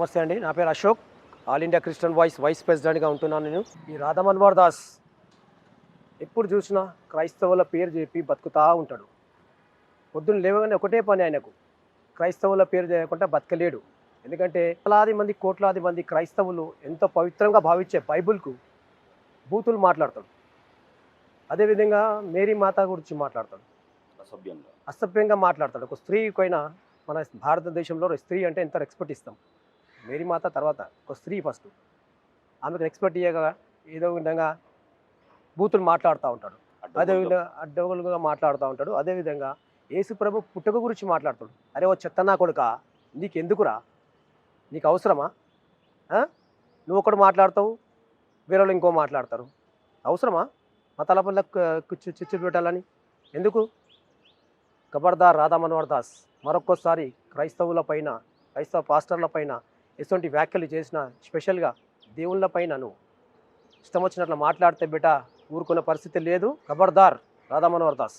నమస్తే అండి. నా పేరు Ashok. All India Christian voice vice ప్రెసిడెంట్గా ఉంటున్నాను నేను. ఈ రాధా మన్వార్ దాస్ ఎప్పుడు చూసినా క్రైస్తవుల పేరు చెప్పి బతుకుతా ఉంటాడు. పొద్దున్న లేవగానే ఒకటే పని ఆయనకు. క్రైస్తవుల పేరు చేయకుండా బతకలేడు. ఎందుకంటే వేలాది మంది కోట్లాది మంది క్రైస్తవులు ఎంతో పవిత్రంగా భావించే బైబిల్కు బూతులు మాట్లాడతాడు. అదేవిధంగా మేరీ మాత గురించి మాట్లాడతాడు. అసభ్యంగా. అసభ్యంగా మాట్లాడతాడు. ఒక స్త్రీకైనా మన భారతదేశంలో స్త్రీ అంటే ఎంత రెస్పెక్ట్ ఇస్తాం? మేరీ మాత తర్వాత ఒక స్త్రీ ఫస్ట్. ఆమెకు రెస్పెక్ట్ ఇయ్యగా ఏదో విధంగా బూతులు మాట్లాడుతూ ఉంటాడు. అదేవిధంగా అడ్డగోలుగా. మాట్లాడుతూ ఉంటాడు. అదేవిధంగా యేసు ప్రభు పుట్టుక గురించి మాట్లాడతాడు. అరే ఓ చెత్తనా కొడుక నీకు ఎందుకురా నీకు అవసరమా? నువ్వు ఒకడు మాట్లాడతావు వేరే వాళ్ళు ఇంకో మాట్లాడతారు. అవసరమా? మా తలపల్లకు చిచ్చులు పెట్టాలని? ఎందుకు? ఖబర్దార్ రాధా మనోహర్ దాస్ మరొక్కసారి క్రైస్తవుల పైన క్రైస్తవ పాస్టర్ల పైన ఎటువంటి వ్యాఖ్యలు చేసిన స్పెషల్గా దేవుళ్ళపైనను ఇష్టం వచ్చినట్లు మాట్లాడితే బిడ్డ ఊరుకున్న పరిస్థితి లేదు. ఖబర్దార్ రాధా మనోహర్ దాస్.